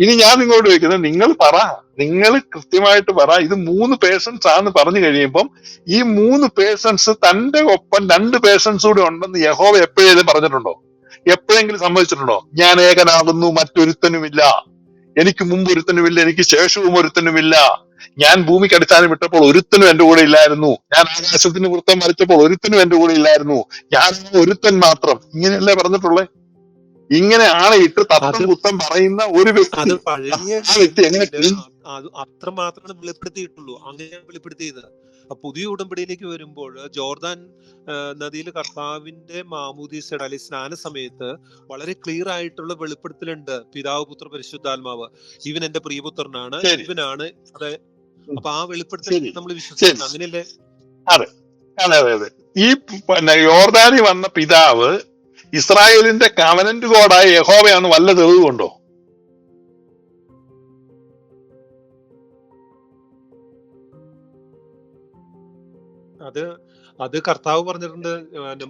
ഇനി ഞാൻ നിങ്ങളോട് ചോദിക്കുന്നത് നിങ്ങൾ പറ. നിങ്ങൾ കൃത്യമായിട്ട് പറ. ഇത് മൂന്ന് പേഴ്സൺസ് ആന്ന് പറഞ്ഞു കഴിയുമ്പം ഈ മൂന്ന് പേഴ്സൺസ് തന്റെ ഒപ്പം രണ്ട് പേഴ്സൺസ് കൂടെ ഉണ്ടെന്ന് യഹോവ എപ്പോഴേലും പറഞ്ഞിട്ടുണ്ടോ? എപ്പോഴെങ്കിലും സമ്മതിച്ചിട്ടുണ്ടോ? ഞാൻ ഏകനാകുന്നു മറ്റൊരുത്തനുമില്ല. എനിക്ക് മുമ്പ് ഒരുത്തനുമില്ല എനിക്ക് ശേഷവും ഒരുത്തനുമില്ല. ഞാൻ ഭൂമി അടിസ്ഥാനം വിട്ടപ്പോൾ ഒരുത്തനും എന്റെ കൂടെ ഇല്ലായിരുന്നു. ഞാൻ ആകാശത്തിന് വൃത്തം വരച്ചപ്പോൾ ഒരുത്തനും എന്റെ കൂടെ ഇല്ലായിരുന്നു. ഞാൻ ഒരുത്തൻ മാത്രം. ഇങ്ങനെയല്ലേ പറഞ്ഞിട്ടുള്ളേ? ഇങ്ങനെ ഇത്ര തത്വം കുത്തം പറയുന്ന ഒരു വ്യക്തി. ആ വ്യക്തി എങ്ങനെ അത്ര മാത്രമാണ് വെളിപ്പെടുത്തിയിട്ടുള്ളൂ. അങ്ങനെയാണ് വെളിപ്പെടുത്തിയത്. പുതിയ ഉടമ്പടിയിലേക്ക് വരുമ്പോൾ ജോർദാൻ നദിയിൽ കർത്താവിന്റെ മാമൂദീസയുടെ അല്ലെങ്കിൽ സ്നാന സമയത്ത് വളരെ ക്ലിയർ ആയിട്ടുള്ള വെളിപ്പെടുത്തലുണ്ട് പിതാവ് പുത്ര പരിശുദ്ധാത്മാവ്. ഇവൻ എന്റെ പ്രിയപുത്രനാണ്. ഇവനാണ്. അതെ. അപ്പൊ ആ വെളിപ്പെടുത്തൽ നമ്മൾ വിശ്വസിക്കുന്നു അങ്ങനെയല്ലേ? അതെ. അതെ അതെ അതെ. ഈ പിന്നെ യോർദാനി വന്ന പിതാവ് ഇസ്രായേലിന്റെ കവനന്റ് ഗോഡായ യഹോവയാണ് വല്ല തെളിവുണ്ടോ അത് അത് കർത്താവ് പറഞ്ഞിട്ടുണ്ട്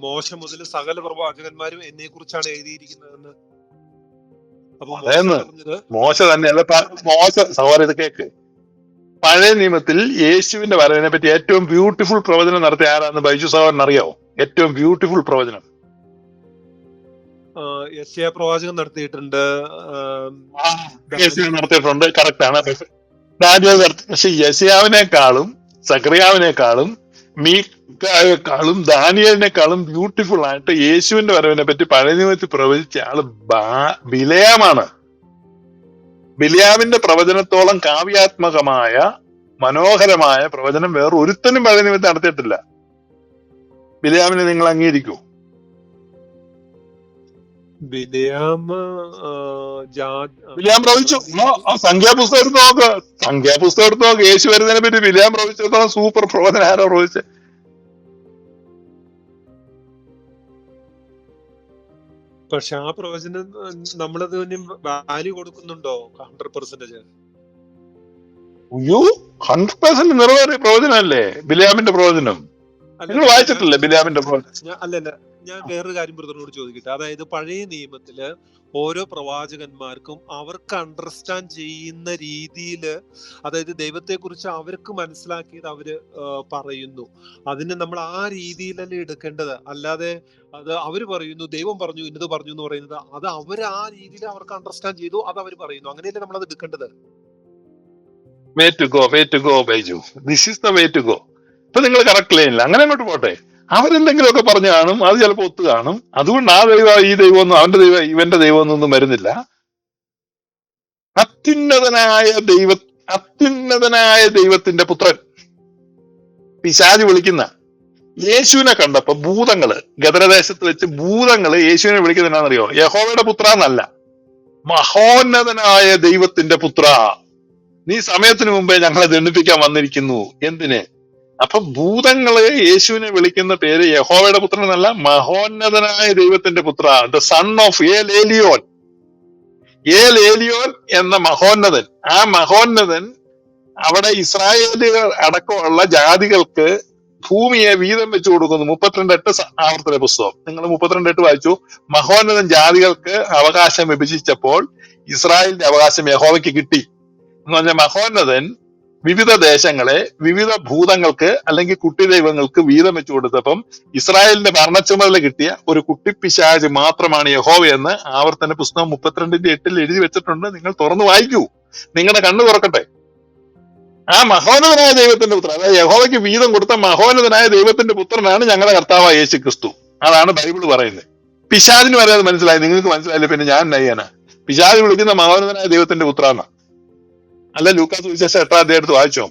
മോശം മുതൽ സകല പ്രവാചകന്മാരും എന്നെ കുറിച്ചാണ് എഴുതിയിരിക്കുന്നതെന്ന് മോശ അതേന്ന്? പറഞ്ഞത് മോശ തന്നെയല്ല മോശ സഹോദര ഇത് കേക്ക്. പഴയ നിയമത്തിൽ യേശുവിന്റെ വരവിനെ പറ്റി ഏറ്റവും ബ്യൂട്ടിഫുൾ പ്രവചനം നടത്തിയ ആരാന്ന് ബൈജു സഹോദരൻ അറിയാവോ ഏറ്റവും ബ്യൂട്ടിഫുൾ പ്രവചനം. യശയ പ്രവാചകം നടത്തിയിട്ടുണ്ട്. നടത്തിയിട്ടുണ്ട്. കറക്റ്റ് ആണ്. നടത്തി. പക്ഷെ യശയാവിനേക്കാളും സക്രിയാവിനേക്കാളും മീക്കായേക്കാളും ദാനിയലിനേക്കാളും ബ്യൂട്ടിഫുൾ ആയിട്ട് യേശുവിന്റെ വരവിനെ പറ്റി പഴയ പ്രവചിച്ച ആൾ ബിലയാമാണ്. ബിലിയാമിന്റെ പ്രവചനത്തോളം കാവ്യാത്മകമായ മനോഹരമായ പ്രവചനം വേറെ ഒരുത്തനും പഴയ നിമിത്തം നടത്തിയിട്ടില്ല. ബിലിയാമിനെ നിങ്ങൾ അംഗീകരിക്കൂ വിലിയാം പ്രവചിച്ചു ആ, ആ സംഖ്യാപുസ്തകം എടുത്ത് നോക്ക്. സംഖ്യാപുസ്തകം എടുത്ത് നോക്ക്. യേശു വരുന്നതിനെ പറ്റി വിലയാം പ്രവചിച്ചിടത്തോളം സൂപ്പർ പ്രവചന ആരോ പ്രവചിച്ചത് പക്ഷെ ആ പ്രവചനം നമ്മളത് വാല്യൂ കൊടുക്കുന്നുണ്ടോ? ഹൺഡ്രഡ് പെർസെന്റേജ് അയ്യോ ഹൺഡ്രഡ് പെർസെന്റ് നിറവേറിയ പ്രവചനമല്ലേ? ബിലിയാമിന്റെ പ്രവചനം. നിങ്ങൾ വായിച്ചിട്ടില്ലേ ഞാൻ അല്ലല്ല ഞാൻ വേറൊരു കാര്യം ബ്രദറിനോട് ചോദിക്കട്ടെ. അതായത് പഴയ നിയമത്തിൽ ഓരോ പ്രവാചകന്മാർക്കും അവർക്ക് അണ്ടർസ്റ്റാൻഡ് ചെയ്യുന്ന രീതിയിൽ അതായത് ദൈവത്തെ കുറിച്ച് അവർക്ക് മനസ്സിലാക്കിയത് അവർ പറയുന്നു. അതിനെ നമ്മൾ ആ രീതിയിലല്ലേ എടുക്കേണ്ടത്. അല്ലാതെ അത് അവർ പറയുന്നു ദൈവം പറഞ്ഞു ഇന്നത് പറഞ്ഞു എന്ന് പറയുന്നത് അത് അവർ ആ രീതിയിൽ അവർക്ക് അണ്ടർസ്റ്റാൻഡ് ചെയ്തു അത് അവർ പറയുന്നു. അങ്ങനെയല്ലേ നമ്മൾ അത് എടുക്കേണ്ടത്? Way to go way to go Baiju. This is the way to go ഇപ്പൊ നിങ്ങൾ കറക്റ്റ് ലൈനില്ല അങ്ങനെ അങ്ങോട്ട് പോട്ടെ. അവരെന്തെങ്കിലുമൊക്കെ പറഞ്ഞു കാണും. അത് ചിലപ്പോൾ ഒത്തു കാണും. അതുകൊണ്ട് ആ ദൈവം ഈ ദൈവമൊന്നും അവന്റെ ദൈവം ഇവന്റെ ദൈവം ഒന്നും വരുന്നില്ല. അത്യുന്നതനായ ദൈവ അത്യുന്നതനായ ദൈവത്തിന്റെ പുത്രൻ. പിശാജ് വിളിക്കുന്ന യേശുവിനെ കണ്ടപ്പോ ഭൂതങ്ങൾ ഗദരദേശത്ത് വെച്ച് ഭൂതങ്ങൾ യേശുവിനെ വിളിക്കുന്നത് യഹോവയുടെ പുത്ര എന്നല്ല മഹോന്നതനായ ദൈവത്തിന്റെ പുത്ര. നീ സമയത്തിന് മുമ്പേ ഞങ്ങളെ ദണ്ഡിപ്പിക്കാൻ വന്നിരിക്കുന്നു. എന്തിന്? അപ്പൊ ഭൂതങ്ങൾ യേശുവിനെ വിളിക്കുന്ന പേര് യഹോവയുടെ പുത്രൻ എന്നല്ല മഹോന്നതനായ ദൈവത്തിന്റെ പുത്ര the son of A ലേലിയോൻ A ലേലിയോൻ എന്ന മഹോന്നതൻ. ആ മഹോന്നതൻ അവിടെ ഇസ്രായേലുകൾ അടക്കമുള്ള ജാതികൾക്ക് ഭൂമിയെ വീതം വെച്ചു കൊടുക്കുന്നു. മുപ്പത്തിരണ്ട് എട്ട് ആവർത്തന പുസ്തകം. നിങ്ങൾ മുപ്പത്തിരണ്ട് എട്ട് വായിച്ചു. മഹോന്നതൻ ജാതികൾക്ക് അവകാശം വിഭജിച്ചപ്പോൾ ഇസ്രായേലിന്റെ അവകാശം യഹോവയ്ക്ക് കിട്ടി. എന്ന് പറഞ്ഞ മഹോന്നതൻ വിവിധ ദേശങ്ങളെ വിവിധ ഭൂതങ്ങൾക്ക് അല്ലെങ്കിൽ കുട്ടി ദൈവങ്ങൾക്ക് വീതം വെച്ചു കൊടുത്തപ്പം ഇസ്രായേലിന്റെ ഭരണച്ചുമതല കിട്ടിയ ഒരു കുട്ടിപ്പിശാജ് മാത്രമാണ് യഹോവ എന്ന് ആവർത്തന പുസ്തകം മുപ്പത്തിരണ്ടിന്റെ എട്ടിൽ എഴുതി വെച്ചിട്ടുണ്ട്. നിങ്ങൾ തുറന്നു വായിക്കൂ. നിങ്ങളുടെ കണ്ണു തുറക്കട്ടെ. ആ മഹോന്നതനായ ദൈവത്തിന്റെ പുത്രൻ അതായത് യഹോവയ്ക്ക് വീതം കൊടുത്ത മഹോന്നതനായ ദൈവത്തിന്റെ പുത്രനാണ് ഞങ്ങളുടെ കർത്താവായ യേശു ക്രിസ്തു അതാണ് ബൈബിൾ പറയുന്നത്. പിശാദിന് വരെ മനസ്സിലായി. നിങ്ങൾക്ക് മനസ്സിലായില്ല? പിന്നെ ഞാൻ നയ്യാനാ. പിശാദ് വിളിക്കുന്ന മഹോന്നതനായ ദൈവത്തിന്റെ പുത്രാന്ന. അല്ല ലൂക്കാസ് സുവിശേഷം എട്ടാം അധ്യായം എടുത്ത് വായിച്ചോ?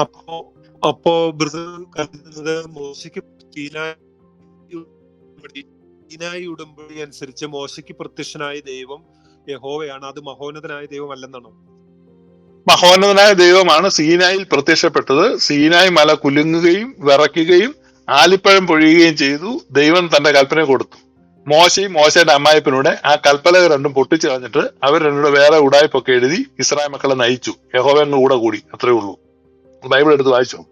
അപ്പോ അപ്പോ കരുതുന്നത് മോശയ്ക്ക് സീനായി ഉടമ്പടി- അനുസരിച്ച് മോശയ്ക്ക് പ്രത്യക്ഷനായ ദൈവം യഹോവയാണ്. അത് മഹോന്നതനായ ദൈവം അല്ലെന്നാണോ മഹോന്നതനായ ദൈവമാണ് സീനായിൽ പ്രത്യക്ഷപ്പെട്ടത്. സീനായി മല കുലുങ്ങുകയും വിറയ്ക്കുകയും ആലിപ്പഴം പൊഴിയുകയും ചെയ്തു. ദൈവം തന്റെ കൽപ്പന കൊടുത്തു. മോശയും മോശയുടെ അമ്മായിപ്പിലൂടെ ആ കൽപ്പലക രണ്ടും പൊട്ടിച്ചു കളഞ്ഞിട്ട് അവർ രണ്ടുകൂടെ വേറെ ഉടായ്പൊക്കെ എഴുതി ഇസ്രായേൽ മക്കളെ നയിച്ചു. എന്ന കൂടെ കൂടി. അത്രേ ഉള്ളൂ. ബൈബിൾ എടുത്ത് വായിച്ചോ.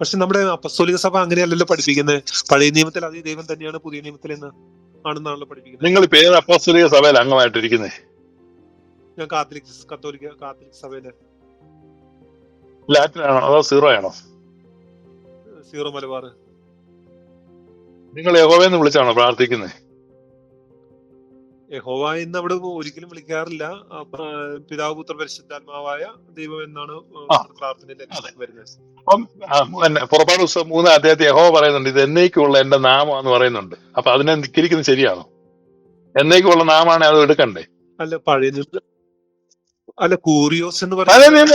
പക്ഷെ നമ്മുടെ അപ്പസ്തോലിക സഭ അങ്ങനെയല്ലല്ലോ പഠിപ്പിക്കുന്നത് പഴയ നിയമത്തിൽ അതേ ദൈവം തന്നെയാണ് പുതിയ നിയമത്തിൽ എന്ന് ആണെന്നാണല്ലോ പഠിപ്പിക്കുന്നത് നിങ്ങൾ പേര് ഏത് അപ്പോസ്തലിക സഭയിൽ അംഗമായിട്ടിരിക്കുന്നത് ഞാൻ കാത്തലിക് കത്തോലിക്ക കാത്തലിക് സഭയിലെ. ലാറ്റിനാണോ അതോ സീറോ ആണോ സീറോ മലബാർ. നിങ്ങൾ യഹോവയെന്ന് വിളിച്ചാണോ പ്രാർത്ഥിക്കുന്നത്? യഹോവ എന്ന് അവിടെ ഒരിക്കലും വിളിക്കാറില്ല. പിതാവ് പുത്ര പരിശുദ്ധാത്മാവായ ദൈവം എന്നാണ്. പ്രാർത്ഥനയിൽ പുറപ്പാട് പുസ്തകം മൂന്ന് അദ്ദേഹത്തെ യഹോവ പറയുന്നുണ്ട് ഇത് എന്നേക്കുള്ള എന്റെ നാമം എന്ന് പറയുന്നുണ്ട്. അപ്പൊ അതിനെ നിക്കിരിക്കുന്നത് ശരിയാണോ? എന്നേക്കുള്ള നാമാണ് അത് എടുക്കണ്ടേ? അല്ല പഴയ അല്ല കൂറിയോസ് എന്ന് പറയുന്നത്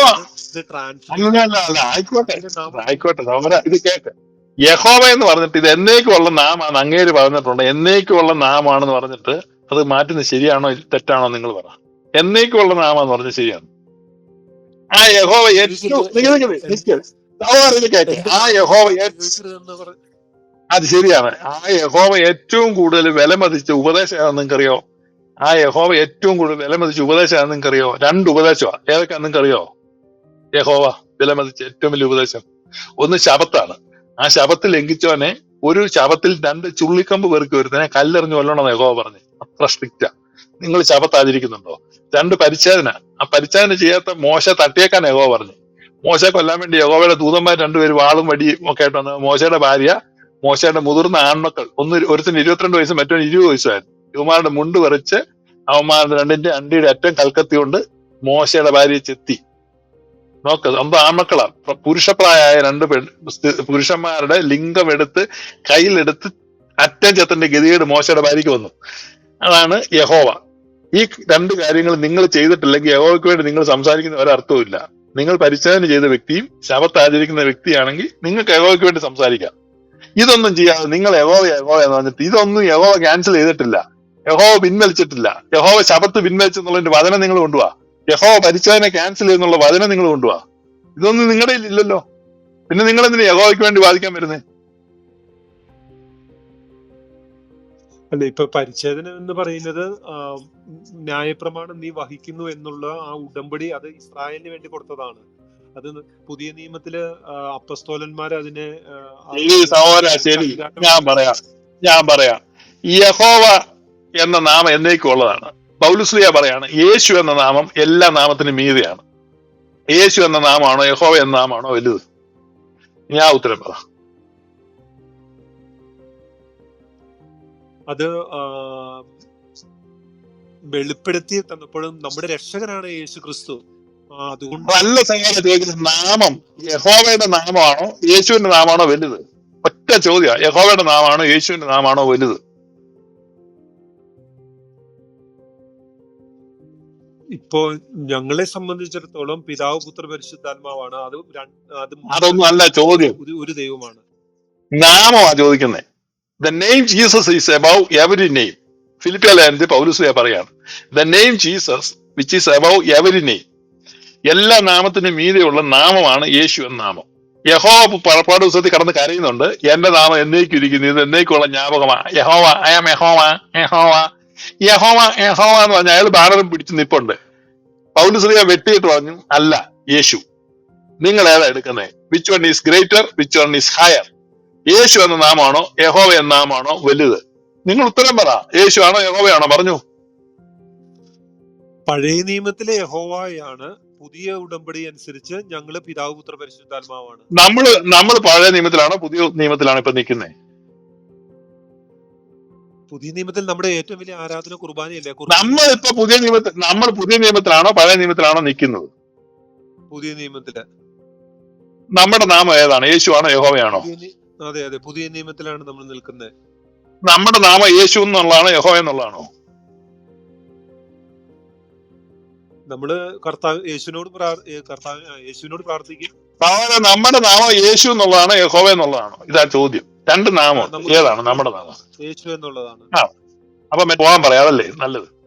ആയിക്കോട്ടെ ഇത് കേക്ക്. യഹോവ എന്ന് പറഞ്ഞിട്ട് ഇത് എന്നേക്കുള്ള നാമാണ് അങ്ങേര് പറഞ്ഞിട്ടുണ്ട്. എന്നേക്കുള്ള നാമാണെന്ന് പറഞ്ഞിട്ട് അത് മാറ്റുന്നത് ശരിയാണോ തെറ്റാണോ നിങ്ങൾ പറ. എന്നേക്കുള്ള നാമാന്ന് പറഞ്ഞ ശരിയാണ്. ആ യഹോവ ആ യഹോവ അത് ശരിയാണ്. ആ യഹോവ ഏറ്റവും കൂടുതൽ വിലമതിച്ച ഉപദേശം നിങ്ങൾക്കറിയോ ആ യഹോവ ഏറ്റവും കൂടുതൽ വിലമതിച്ച ഉപദേശം ഏതാണെന്ന് നിങ്ങൾക്കറിയോ? രണ്ട് ഉപദേശമാണ് ഏതൊക്കെയാണെന്ന് നിങ്ങൾക്കറിയോ? യഹോവ വിലമതിച്ച ഏറ്റവും വലിയ ഉപദേശം. ഒന്ന് ശപത്താണ് ആ ശപത്തിൽ ലംഘിച്ചവനെ ഒരു ശപത്തിൽ രണ്ട് ചുള്ളിക്കമ്പ് പെറുക്കി വരുന്നതിനെ കല്ലെറിഞ്ഞു കൊല്ലണമെന്ന് യഹോവ പറഞ്ഞു. അത്ര സ്ട്രിക്റ്റാ നിങ്ങൾ ശപത്ത് ആചരിക്കുന്നുണ്ടോ രണ്ട് പരിച്ഛേദന. ആ പരിച്ഛേദന ചെയ്യാത്ത മോശ തട്ടിയേക്കാൻ യഹോവ പറഞ്ഞു മോശ കൊല്ലാൻ വേണ്ടി യഹോവയുടെ ദൂതന്മാർ രണ്ടുപേരും വാളും വടിയും ഒക്കെ ആയിട്ട് വന്ന് മോശയുടെ ഭാര്യ മോശയുടെ മുതിർന്ന ആൺമക്കൾ. ഒന്ന് ഒരുത്തിന് ഇരുപത്തിരണ്ട് വയസ്സും മറ്റൊരു ഇരുപത് വയസ്സുമായിരുന്നു ഇവന്മാരുടെ മുണ്ട് വരച്ച് അവന്മാരുടെ രണ്ടിന്റെ അണ്ടിയുടെ അറ്റം കൽക്കത്തി കൊണ്ട് മോശയുടെ ഭാര്യയെ ചെത്തി. നോക്ക് സ്വന്തം ആൺമക്കളാ പ്ര- പുരുഷപ്രായമായ രണ്ട് പെൺ പുരുഷന്മാരുടെ ലിംഗം എടുത്ത് കയ്യിലെടുത്ത് അറ്റം ചെത്തന്റെ ഗതികേട് മോശയുടെ ഭാര്യയ്ക്ക് വന്നു. അതാണ് യഹോവ. ഈ രണ്ട് കാര്യങ്ങൾ നിങ്ങൾ ചെയ്തിട്ടില്ലെങ്കിൽ യഹോവയ്ക്ക് വേണ്ടി നിങ്ങൾ സംസാരിക്കുന്ന ഒരർത്ഥവുമില്ല. നിങ്ങൾ പരിശോധന ചെയ്ത വ്യക്തിയും ശബത്ത് ആചരിക്കുന്ന വ്യക്തിയാണെങ്കിൽ നിങ്ങൾക്ക് യഹോവയ്ക്ക് വേണ്ടി സംസാരിക്കാം. ഇതൊന്നും ചെയ്യാതെ നിങ്ങൾ യഹോവ യഹോവ എന്ന് പറഞ്ഞിട്ട് ഇതൊന്നും യഹോവ ക്യാൻസൽ ചെയ്തിട്ടില്ല. യഹോവ പിൻവലിച്ചിട്ടില്ല. യഹോവ ശബത്ത് പിൻവലിച്ചെന്നുള്ളതിന്റെ വചനം നിങ്ങൾ കൊണ്ടുപോവാ യഹോവ പരിശോധന ക്യാൻസൽ ചെയ്യുന്നുള്ള വചനം നിങ്ങൾ കൊണ്ടുപോവാ ഇതൊന്നും നിങ്ങളുടെ ഇല്ലല്ലോ. പിന്നെ നിങ്ങൾ എന്തിനാ യഹോവയ്ക്ക് വേണ്ടി വാദിക്കാൻ വരുന്നത് അല്ല ഇപ്പൊ പരിച്ഛേദന എന്ന് പറയുന്നത് ന്യായപ്രമാണം നീ വഹിക്കുന്നു എന്നുള്ള ആ ഉടമ്പടി അത് ഇസ്രായേലിന് വേണ്ടി കൊടുത്തതാണ്. അത് പുതിയ നിയമത്തിൽ അപ്പസ്തോലന്മാർ അതിനെ ശരി. ഞാൻ പറയാം. ഞാൻ പറയാം. യഹോവ എന്ന നാമം എന്നേക്കും ഉള്ളതാണ് പൗലുസ്ലിയ പറയാണ് യേശു എന്ന നാമം എല്ലാ നാമത്തിനും മീതെയാണ്. യേശു എന്ന നാമമാണോ യഹോവ എന്ന നാമമാണോ വലുത്? ഞാൻ ഉത്തരം പറ. അത് വെളിപ്പെടുത്തി തന്നപ്പോഴും നമ്മുടെ രക്ഷകനാണ് യേശു ക്രിസ്തു. അതുകൊണ്ട് നല്ല സംഗതി ചോദിക്കുന്നത് നാമം യഹോവയുടെ നാമമാണോ യേശുവിന്റെ നാമമാണോ വലുത്? ഒറ്റ ചോദ്യ യഹോവയുടെ നാമമാണോ യേശുവിന്റെ നാമമാണോ വലുത്? ഇപ്പോ ഞങ്ങളെ സംബന്ധിച്ചിടത്തോളം പിതാവ് പുത്ര പരിശുദ്ധാത്മാവാണ്. അത് അത് അതൊന്നും അല്ല ചോദ്യം. ഒരു ദൈവമാണ്. നാമമാ ചോദിക്കുന്നത് the name Jesus is above every name ഫിലിപ്പിയ ലേഖനത്തിൽ പറയാണ്. The name Jesus which is above every name എല്ലാ നാമത്തിനും മീതെയുള്ള നാമമാണ് യേശു എന്ന നാമം. യഹോ പുറപ്പാട് ദിവസത്തിൽ കടന്ന് കരയുന്നുണ്ട്. എന്റെ നാമം എന്നേക്കും ഇരിക്കുന്നു. ഇത് എന്നേക്കുള്ള ജ്ഞാപകമാ. ഐ ആം യഹോവ യഹോവ യഹോവ യഹോവ എന്ന് പറഞ്ഞ അയാൾ ബാനറും പിടിച്ച് നിപ്പുണ്ട്. പൗലുസ്ലിയ വെട്ടിയിട്ട് പറഞ്ഞു അല്ല യേശു നിങ്ങൾ ഏതാ എടുക്കുന്നത് which one is greater which one is higher യേശു എന്ന നാമാണോ യഹോവ എന്ന നാമാണോ വലുത്? നിങ്ങൾ ഉത്തരം പറ യേശു ആണോ യഹോവയാണോ പറഞ്ഞു. പഴയ നിയമത്തിലെ യഹോവയാണ് പുതിയ ഉടമ്പടി അനുസരിച്ച് ഞങ്ങൾ പിതാവ് പുത്ര പരിശുദ്ധാത്മാവാണ് നമ്മൾ നമ്മൾ പഴയ നിയമത്തിലാണോ പുതിയ നിയമത്തിലാണോ ഇപ്പൊ നിൽക്കുന്നത് പുതിയ നിയമത്തിൽ നമ്മുടെ ഏറ്റവും വലിയ ആരാധന കുർബാനയല്ലേ? ഇപ്പൊ പുതിയ നിയമത്തിൽ നമ്മൾ പുതിയ നിയമത്തിലാണോ പഴയ നിയമത്തിലാണോ നിൽക്കുന്നത്? പുതിയ നിയമത്തിൽ. നമ്മുടെ നാമം ഏതാണ്? യേശു ആണോ യഹോവയാണോ അതെ അതെ പുതിയ നിയമത്തിലാണ് നമ്മൾ നിൽക്കുന്നത് നമ്മുടെ നാമം യേശു എന്നുള്ളതാണോ യഹോവ എന്നുള്ളതാണോ? നമ്മൾ കർത്താവ് യേശുവിനോട് കർത്താവ് യേശുവിനോട് പ്രാർത്ഥിക്കും. നമ്മുടെ നാമം യേശു എന്നുള്ളതാണോ യഹോവ എന്നുള്ളതാണോ? ഇതാ ചോദ്യം. രണ്ട് നാമം. ഏതാണ്? നമ്മുടെ നാമം. യേശു എന്നുള്ളതാണ്. അപ്പൊ പോവാൻ പോകാൻ പറയാം അതല്ലേ? നല്ലത്.